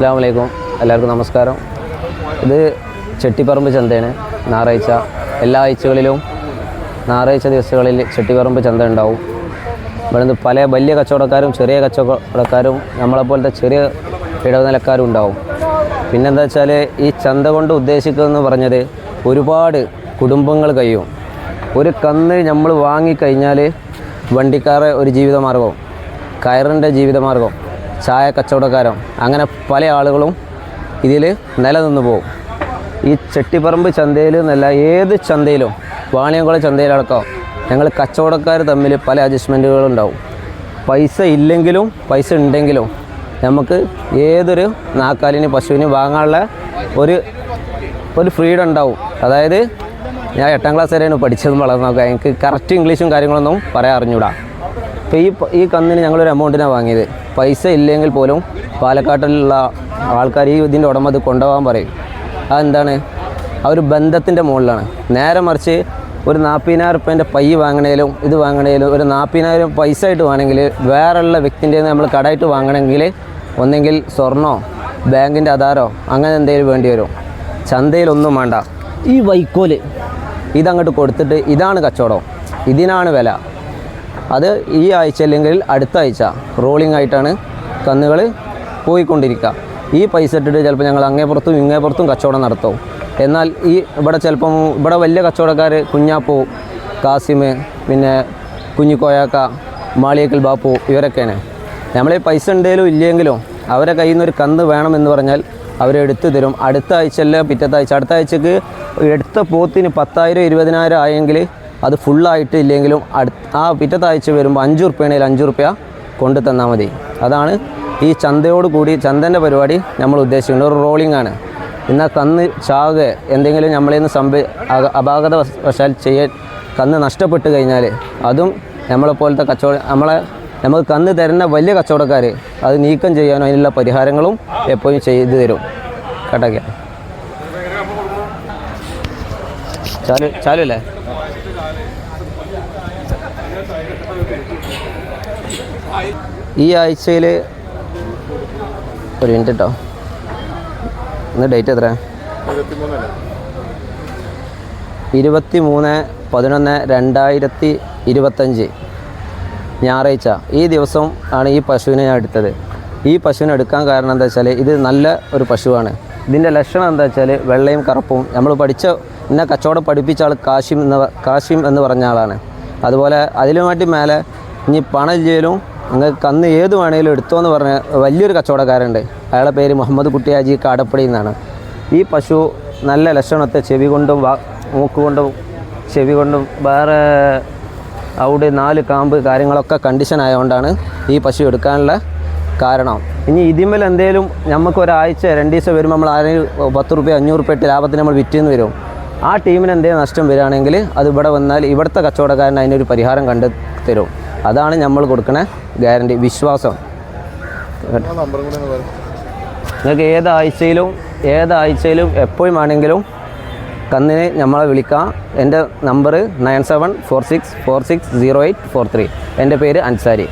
അസ്സാം വലൈക്കും എല്ലാവർക്കും നമസ്കാരം. ഇത് ചെട്ടിപ്പറമ്പ് ചന്തയാണ്. ഞായറാഴ്ച. എല്ലാ ആഴ്ചകളിലും ഞായറാഴ്ച ദിവസങ്ങളിൽ ചെട്ടിപ്പറമ്പ് ചന്ത ഉണ്ടാവും. ഇവിടെ നിന്ന് പല വലിയ കച്ചവടക്കാരും ചെറിയ കച്ചവടക്കാരും നമ്മളെപ്പോലത്തെ ചെറിയ ഇടനിലക്കാരും ഉണ്ടാവും. പിന്നെന്താ വെച്ചാൽ ഈ ചന്ത കൊണ്ട് ഉദ്ദേശിക്കുന്നതെന്ന് പറഞ്ഞത് ഒരുപാട് കുടുംബങ്ങൾ കഴിയും. ഒരു കന്ന് നമ്മൾ വാങ്ങിക്കഴിഞ്ഞാൽ വണ്ടിക്കാരെ ഒരു ജീവിതമാർഗവും കയറിന്റെ ജീവിതമാർഗം ചായ കച്ചവടക്കാരൻ അങ്ങനെ പല ആളുകളും ഇതിൽ നിലനിന്ന് പോകും. ഈ ചെട്ടിപ്പറമ്പ് ചന്തയിൽ എന്നല്ല ഏത് ചന്തയിലും വാണിയംകുളം ചന്തയിലടക്കം ഞങ്ങൾ കച്ചവടക്കാർ തമ്മിൽ പല അഡ്ജസ്റ്റ്മെന്റുകളുണ്ടാവും പൈസ ഇല്ലെങ്കിലും പൈസ ഉണ്ടെങ്കിലും നമുക്ക് ഏതൊരു നാക്കാലിന് പശുവിന് വാങ്ങാനുള്ള ഒരു ഒരു ഫ്രീഡം ഉണ്ടാവും. അതായത് ഞാൻ എട്ടാം ക്ലാസ് വരെയാണ് പഠിച്ചതും വളർന്നൊക്കെ എനിക്ക് കറക്റ്റ് ഇംഗ്ലീഷും കാര്യങ്ങളൊന്നും പറയാൻ അറിഞ്ഞൂടാ. ഇപ്പോൾ ഈ ഈ കന്നിന് ഞങ്ങളൊരു എമൗണ്ടിനാണ് വാങ്ങിയത്. പൈസ ഇല്ലെങ്കിൽ പോലും പാലക്കാട്ടിലുള്ള ആൾക്കാർ ഈ ഇതിന്റെ ഉടമ അത് കൊണ്ടുപോകാൻ പറയും. അതെന്താണ്? ആ ഒരു ബന്ധത്തിന്റെ മുകളിലാണ്. നേരെ മറിച്ച് ഒരു നാൽപ്പതിനായിരം റുപ്യേന്റെ പൈ വാങ്ങണേലും ഇത് വാങ്ങണേലും ഒരു നാൽപ്പതിനായിരം പൈസ ആയിട്ട് വേണമെങ്കിൽ വേറെയുള്ള വ്യക്തിന്റെ നമ്മൾ കടമായിട്ട് വാങ്ങണമെങ്കിൽ ഒന്നെങ്കിൽ സ്വർണോ ബാങ്കിന്റെ ആധാരോ അങ്ങനെ എന്തെങ്കിലും വേണ്ടി വരും. ചന്തയിലൊന്നും വേണ്ട. ഈ വൈക്കോൽ. ഇതങ്ങോട്ട് കൊടുത്തിട്ട് ഇതാണ് കച്ചവടം. ഇതിനാണ് വില. അത് ഈ ആഴ്ച അല്ലെങ്കിൽ അടുത്ത ആഴ്ച റോളിംഗ് ആയിട്ടാണ് കന്നുകൾ പോയിക്കൊണ്ടിരിക്കുക. ഈ പൈസ ഇട്ടിട്ട് ചിലപ്പോൾ ഞങ്ങൾ അങ്ങേപ്പുറത്തും ഇങ്ങേപ്പുറത്തും കച്ചവടം നടത്തും. എന്നാൽ ഈ ഇവിടെ ചിലപ്പം ഇവിടെ വലിയ കച്ചവടക്കാർ കുഞ്ഞാപ്പു കാസിം പിന്നെ കുഞ്ഞിക്കോയാക്ക മാളിയക്കൽ ബാപ്പു ഇവരൊക്കെയാണ്. നമ്മളെ പൈസ ഉണ്ടെങ്കിലും ഇല്ലെങ്കിലും അവരെ കയ്യിൽ നിന്ന് ഒരു കന്ന് വേണമെന്ന് പറഞ്ഞാൽ അവരെടുത്ത് തരും. അടുത്ത ആഴ്ചയല്ല പിറ്റത്തെ ആഴ്ച. അടുത്ത ആഴ്ചക്ക് എടുത്ത പോത്തിന് പത്തായിരം ഇരുപതിനായിരം ആയെങ്കിൽ അത് ഫുള്ളായിട്ട് ഇല്ലെങ്കിലും അടു ആ പിറ്റത്താഴ്ച വരുമ്പോൾ അഞ്ച് റുപ്യയാണെങ്കിൽ അഞ്ച് റുപ്യ കൊണ്ടു തന്നാൽ മതി. അതാണ് ഈ ചന്തയോട് കൂടി ചന്തന്റെ പരിപാടി നമ്മൾ ഉദ്ദേശിക്കുന്നത്. ഒരു റോളിംഗ് ആണ്. എന്നാൽ കന്ന് ചാകെ എന്തെങ്കിലും നമ്മളിൽ നിന്ന് സംഭ അപാകത വശാൽ ചെയ്യാൻ കന്ന് നഷ്ടപ്പെട്ട് കഴിഞ്ഞാൽ അതും നമ്മളെ പോലത്തെ കച്ചവട നമ്മളെ നമുക്ക് കന്ന് തരുന്ന വലിയ കച്ചവടക്കാർ അത് നീക്കം ചെയ്യാനും അതിനുള്ള പരിഹാരങ്ങളും എപ്പോഴും ചെയ്തു തരും. കേട്ടൊക്കെ? ചാലു ചാലു അല്ലേ ഈ ആഴ്ചയിൽ ഒരു മിനിറ്റ് കേട്ടോ ഇന്ന് ഡേറ്റ് എത്ര ഇരുപത്തി മൂന്ന് പതിനൊന്ന് രണ്ടായിരത്തി ഇരുപത്തഞ്ച് ഞായറാഴ്ച. ഈ ദിവസം ആണ് ഈ പശുവിനെ ഞാൻ എടുത്തത്. ഈ പശുവിനെ എടുക്കാൻ കാരണം എന്താ വെച്ചാൽ ഇത് നല്ല ഒരു പശുവാണ്. ഇതിന്റെ ലക്ഷണം എന്താ വെച്ചാൽ വെള്ളയും കറുപ്പും. നമ്മൾ പഠിച്ച എന്നെ കച്ചവടം പഠിപ്പിച്ച ആൾ കാശിം എന്ന കാശിം എന്ന് പറഞ്ഞ ആളാണ്. അതുപോലെ അതിലുമായിട്ട് മേലെ ഇനി പണയില്ലേലും നിങ്ങൾക്ക് കന്ന് ഏത് വേണേലും എടുത്തോ എന്ന് പറഞ്ഞ വലിയൊരു കച്ചവടക്കാരുണ്ട് അയാളുടെ പേര് മുഹമ്മദ് കുട്ടിയാജി കാടപ്പടി എന്നാണ്. ഈ പശു നല്ല ലക്ഷണത്തെ ചെവി കൊണ്ടും മൂക്ക് കൊണ്ടും ചെവി കൊണ്ടും വേറെ അവിടെ നാല് കാമ്പ് കാര്യങ്ങളൊക്കെ കണ്ടീഷൻ ആയതുകൊണ്ടാണ് ഈ പശു എടുക്കാനുള്ള കാരണം. ഇനി ഇതിന്മേൽ എന്തേലും നമുക്ക് ഒരാഴ്ച രണ്ട് ദിവസം വരുമ്പോൾ നമ്മൾ ആരെങ്കിലും പത്ത് റുപ്യ അഞ്ഞൂറ് റുപ്യ ഇട്ട് ലാഭത്തിന് നമ്മൾ വിറ്റെന്ന് വരും. ആ ടീമിന് എന്തെങ്കിലും നഷ്ടം വരികയാണെങ്കിൽ അത് ഇവിടെ വന്നാൽ ഇവിടുത്തെ കച്ചവടക്കാരൻ അതിനൊരു പരിഹാരം കണ്ടു തരും അതാണ് നമ്മൾ കൊടുക്കുന്ന ഗ്യാരണ്ടി വിശ്വാസം. നിങ്ങൾക്ക് ഏതാഴ്ചയിലും ഏതാഴ്ചയിലും എപ്പോഴും ആണെങ്കിലും കന്നിനെ നമ്മളെ വിളിക്കാം. എന്റെ number nine seven four six four six zero eight four three. എന്റെ പേര് അൻസാരി.